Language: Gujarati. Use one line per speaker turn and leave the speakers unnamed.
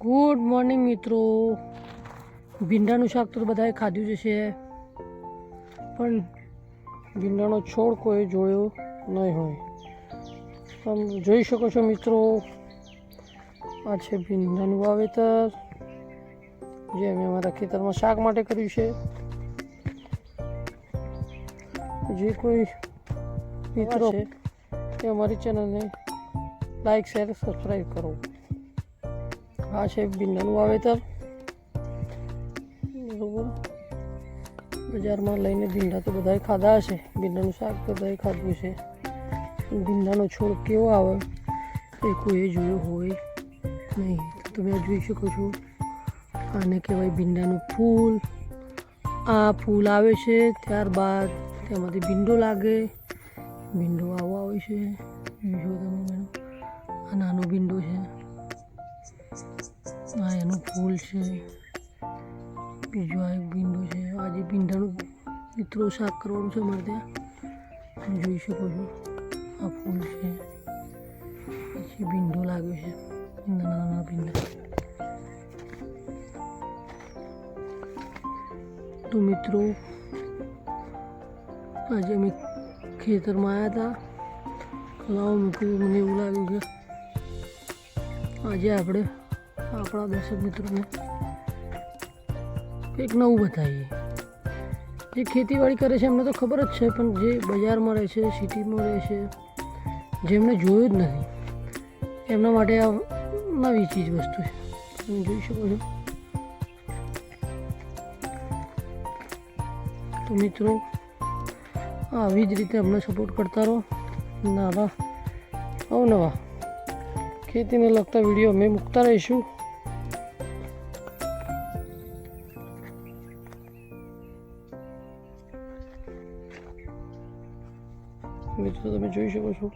ગુડ મોર્નિંગ મિત્રો. ભીંડાનું શાક તો બધાએ ખાધું જ છે પણ ભીંડાનો છોડ કોઈ જોયો નહીં હોય. તમે જોઈ શકો છો મિત્રો આ છે ભીંડાનું વાવેતર જે અમે અમારા ખેતરમાં શાક માટે કર્યું છે. જે કોઈ મિત્રો છે. તે અમારી ચેનલને લાઈક શેર સબસ્ક્રાઈબ કરો. આ છે ભીંડાનું વાવેતર. બજારમાં લઈને ભીંડા તો બધાએ ખાધા હશે. ભીંડાનું શાક બધાએ ખાધું છે ભીંડાનો છોડ કેવો આવે? એ કોઈએ જોયો હોય નહીં. તો તમે જોઈ શકો છો. આને કહેવાય ભીંડાનું ફૂલ. આ ફૂલ આવે છે ત્યારબાદ તેમાંથી ભીંડો લાગે. ભીંડો આવો આવે છે. જો તમે આ નાનો ભીંડો છે. આ એનું ફૂલ છે. બીજું આ એક ભીંડો છે. આજે ભીંડાનું મિત્રો શાક કરવાનું છે અમારે ત્યાં. જોઈ શકો છો. આ ફૂલ છે. પછી ભીંડો લાગ્યો છે. નાના નાના ભીંડા તો મિત્રો, આજે અમે ખેતરમાં આવ્યા હતા લાવો મૂક્યું મને એવું લાગ્યું કે આજે આપણે આપણા દર્શક મિત્રોને કંઈક નવું બતાવીએ. જે ખેતીવાડી કરે છે, એમને તો ખબર જ છે, પણ જે બજારમાં રહે છે, સિટીમાં રહે છે જેમણે જોયું જ નથી, એમના માટે આ નવી ચીજ વસ્તુ છે. તમે જોઈ શકો છો. તો મિત્રો, આવી જ રીતે અમને સપોર્ટ કરતા રહો. નવા, અવનવા ખેતીને લગતા વીડિયો અમે મૂકતા રહીશું. મિત્રો તમે જોઈ શકો છો.